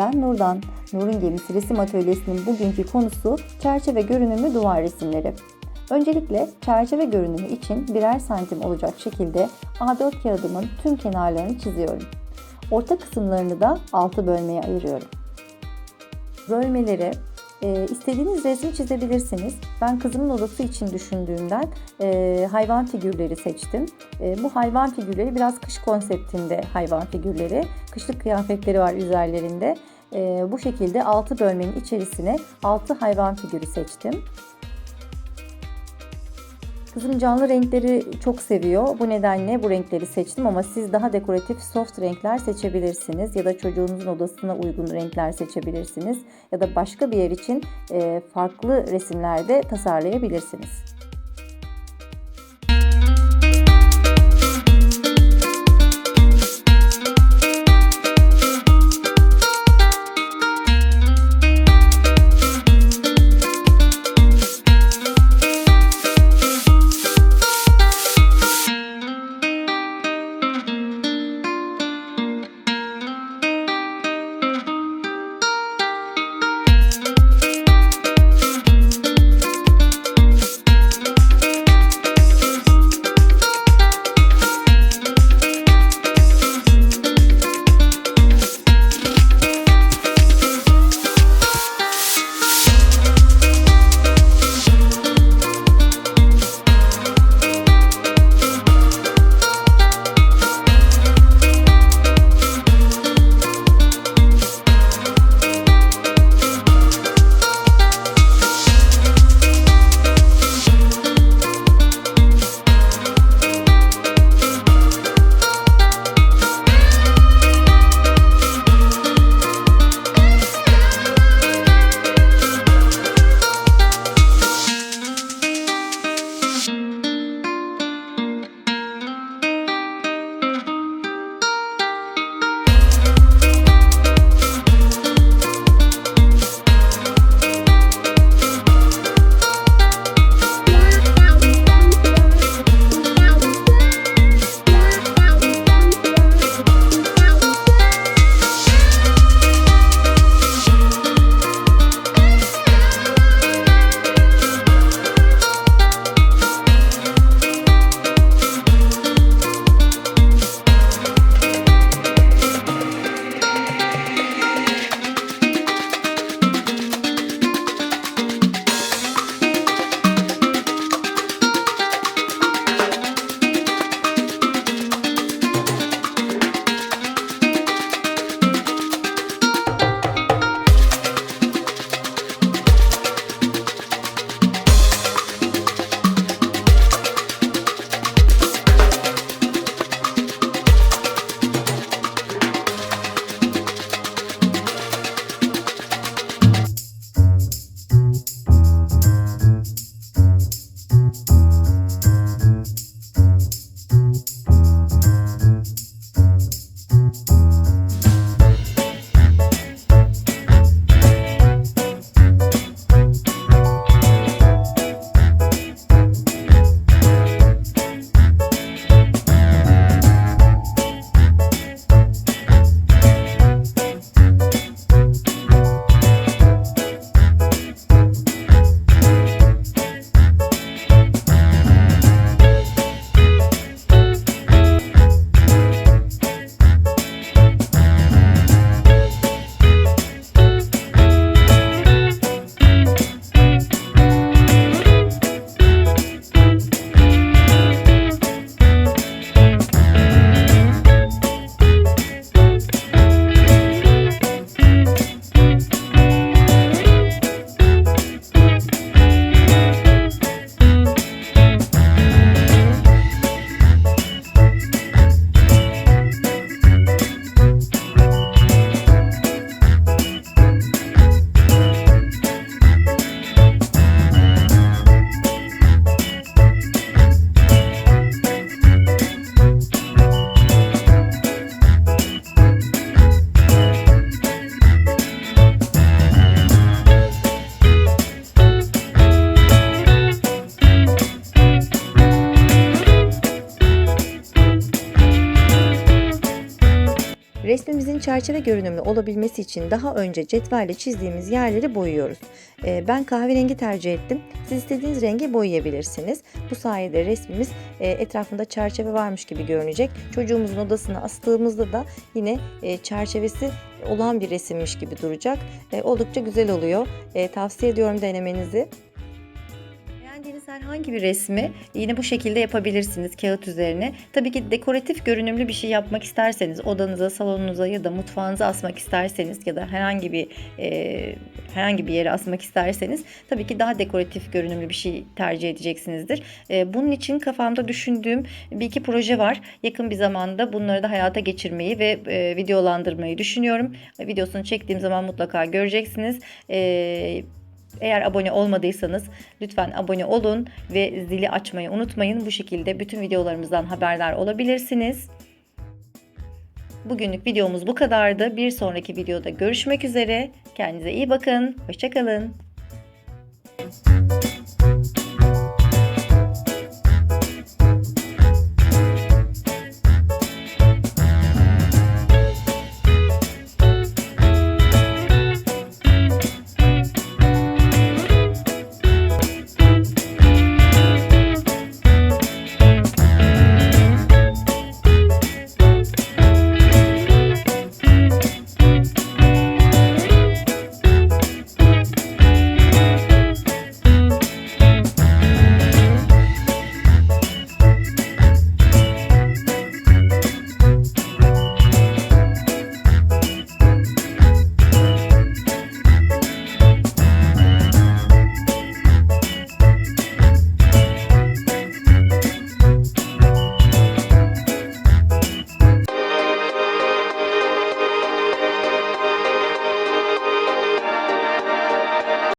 Ben Nurdan. Nur'un Gemisi Resim Atölyesi'nin bugünkü konusu çerçeve görünümlü duvar resimleri. Öncelikle çerçeve görünümü için birer santim olacak şekilde A4 kağıdımın tüm kenarlarını çiziyorum. Orta kısımlarını da 6 bölmeye ayırıyorum. Bölmeleri e, istediğiniz resmi çizebilirsiniz. Ben kızımın odası için düşündüğümden e, hayvan figürleri seçtim. E, bu hayvan figürleri biraz kış konseptinde hayvan figürleri. Kışlık kıyafetleri var üzerlerinde. E, bu şekilde 6 bölmenin içerisine 6 hayvan figürü seçtim. Kızım canlı renkleri çok seviyor. Bu nedenle bu renkleri seçtim ama siz daha dekoratif soft renkler seçebilirsiniz ya da çocuğunuzun odasına uygun renkler seçebilirsiniz ya da başka bir yer için farklı resimlerde tasarlayabilirsiniz. Çerçeve görünümlü olabilmesi için daha önce cetvelle çizdiğimiz yerleri boyuyoruz. Ee, Ben kahverengi tercih ettim. Siz istediğiniz rengi boyayabilirsiniz. Bu sayede resmimiz e, etrafında çerçeve varmış gibi görünecek. Çocuğumuzun odasına astığımızda da yine e, çerçevesi olan bir resimmiş gibi duracak. E, Oldukça güzel oluyor. E, Tavsiye ediyorum denemenizi. Herhangi bir resmi yine bu şekilde yapabilirsiniz kağıt üzerine. Tabii ki dekoratif görünümlü bir şey yapmak isterseniz odanıza, salonunuza ya da mutfağınıza asmak isterseniz ya da herhangi bir e, herhangi bir yere asmak isterseniz tabii ki daha dekoratif görünümlü bir şey tercih edeceksinizdir. E, bunun için kafamda düşündüğüm bir iki proje var. Yakın bir zamanda bunları da hayata geçirmeyi ve e, videolandırmayı düşünüyorum. Videosunu çektiğim zaman mutlaka göreceksiniz. E, eğer abone olmadıysanız lütfen abone olun ve zili açmayı unutmayın. Bu şekilde bütün videolarımızdan haberdar olabilirsiniz. Bugünlük videomuz bu kadardı. Bir sonraki videoda görüşmek üzere. Kendinize iyi bakın. Hoşçakalın.